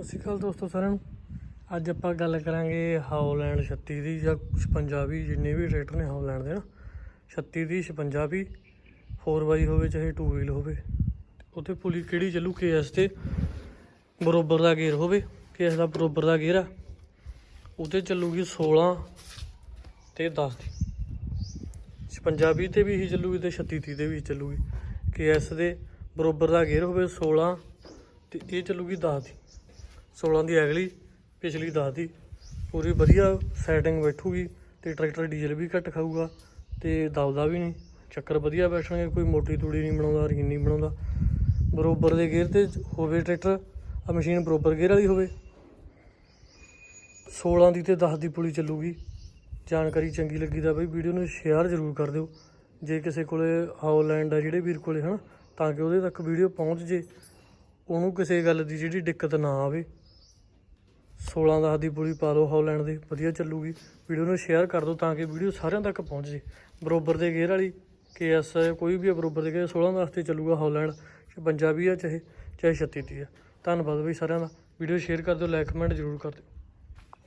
ਸਤਿ ਸ਼੍ਰੀ ਅਕਾਲ ਦੋਸਤੋ ਸਾਰਿਆਂ ਨੂੰ। ਅੱਜ ਆਪਾਂ ਗੱਲ ਕਰਾਂਗੇ ਹਾਉਲੈਂਡ 36 ਦੀ ਜਾਂ 56 ਵੀ ਜਿੰਨੇ ਵੀ ਟਰੈਕਟਰ ਨੇ ਹਾਉਲੈਂਡ ਦੇ ਨਾ 36 ਦੀ 56 ਵੀ 4x ਹੋਵੇ, ਚਾਹੇ 2 ਵੀਲ ਹੋਵੇ। ਉੱਥੇ ਪੁਲੀ ਕਿਹੜੀ ਚੱਲੂ ਕੇਐਸ ਤੇ ਬਰੋਬਰ ਦਾ ਗੇਅਰ ਹੋਵੇ ਕੇਐਸ ਦਾ ਬਰੋਬਰ ਦਾ ਗੇਅਰ ਆ। ਉਹਤੇ ਚੱਲੂਗੀ 16 ਤੇ 10 ਦੀ। 56 ਵੀਹ ਤੇ ਵੀ ਇਹੀ ਚੱਲੂਗੀ ਤੇ 36 30 ਤੇ ਵੀ ਚੱਲੂਗੀ। ਕੇਐਸ ਦੇ ਬਰੋਬਰ ਦਾ ਗੇਅਰ ਹੋਵੇ 16 ਤੇ ਇਹ ਚੱਲੂਗੀ 10 ਦੀ। 16 ਦੀ ਅਗਲੀ, ਪਿਛਲੀ 10 ਦੀ ਪੂਰੀ ਵਧੀਆ ਸੈਟਿੰਗ ਬੈਠੂਗੀ ਤੇ ਟਰੈਕਟਰ ਡੀਜ਼ਲ ਵੀ ਘੱਟ ਖਾਊਗਾ ਤੇ ਦਬਦਾ ਵੀ ਨਹੀਂ। ਚੱਕਰ ਵਧੀਆ ਬੈਠਣਗੇ, ਕੋਈ ਮੋਟੀ ਤੂੜੀ ਨਹੀਂ ਬਣਾਉਂਦਾ ਰੀਨ ਨਹੀਂ ਬਣਾਉਂਦਾ। ਬਰੋਬਰ ਦੇ ਗੇਅਰ ਤੇ ਹੋਵੇ ਟਰੈਕਟਰ ਆ ਮਸ਼ੀਨ ਬਰੋਬਰ ਗੇਅਰ ਵਾਲੀ ਹੋਵੇ। 16 ਦੀ ਤੇ 10 ਦੀ ਪੁਲੀ ਚੱਲੂਗੀ। ਜਾਣਕਾਰੀ ਚੰਗੀ ਲੱਗੀ ਤਾਂ ਬਈ ਵੀਡੀਓ ਨੂੰ ਸ਼ੇਅਰ ਜ਼ਰੂਰ ਕਰ ਦਿਓ। ਜੇ ਕਿਸੇ ਕੋਲੇ ਹਾਉਲੈਂਡ ਆ ਜਿਹੜੇ ਵੀਰ ਕੋਲੇ, ਹਨ, ਤਾਂ ਕਿ ਉਹਦੇ ਤੱਕ ਵੀਡੀਓ ਪਹੁੰਚ ਜੇ। ਉਹਨੂੰ ਕਿਸੇ ਗੱਲ ਦੀ ਜਿਹੜੀ ਦਿੱਕਤ ਨਾ ਆਵੇ। 16 10 ਦੀ ਪੁਲੀ ਪਾ ਲਓ ਹਾਉਲੈਂਡ ਦੀ, ਵਧੀਆ ਚੱਲੂਗੀ। ਵੀਡੀਓ ਨੂੰ ਸ਼ੇਅਰ ਕਰ ਦਿਓ ਤਾਂ ਕਿ ਵੀਡੀਓ ਸਾਰਿਆਂ ਤੱਕ ਪਹੁੰਚ ਜੇ। ਬਰੋਬਰ ਦੇ ਗੇਅਰ ਵਾਲੀ ਕੇਐਸ ਕੋਈ ਵੀ ਆ ਬਰੋਬਰ ਦੇ ਗੇਅਰ 16 10 ਤੇ ਚੱਲੂਗਾ ਹਾਉਲੈਂਡ 56 ਵੀ ਆ ਚਾਹੇ ਚਾਹੇ 36 ਦੀ ਆ ਧੰਨਵਾਦ ਬਈ ਸਾਰਿਆਂ ਦਾ। ਵੀਡੀਓ ਸ਼ੇਅਰ ਕਰ ਦਿਓ ਲਾਈਕ ਕਮੈਂਟ ਜ਼ਰੂਰ ਕਰ ਦਿਓ।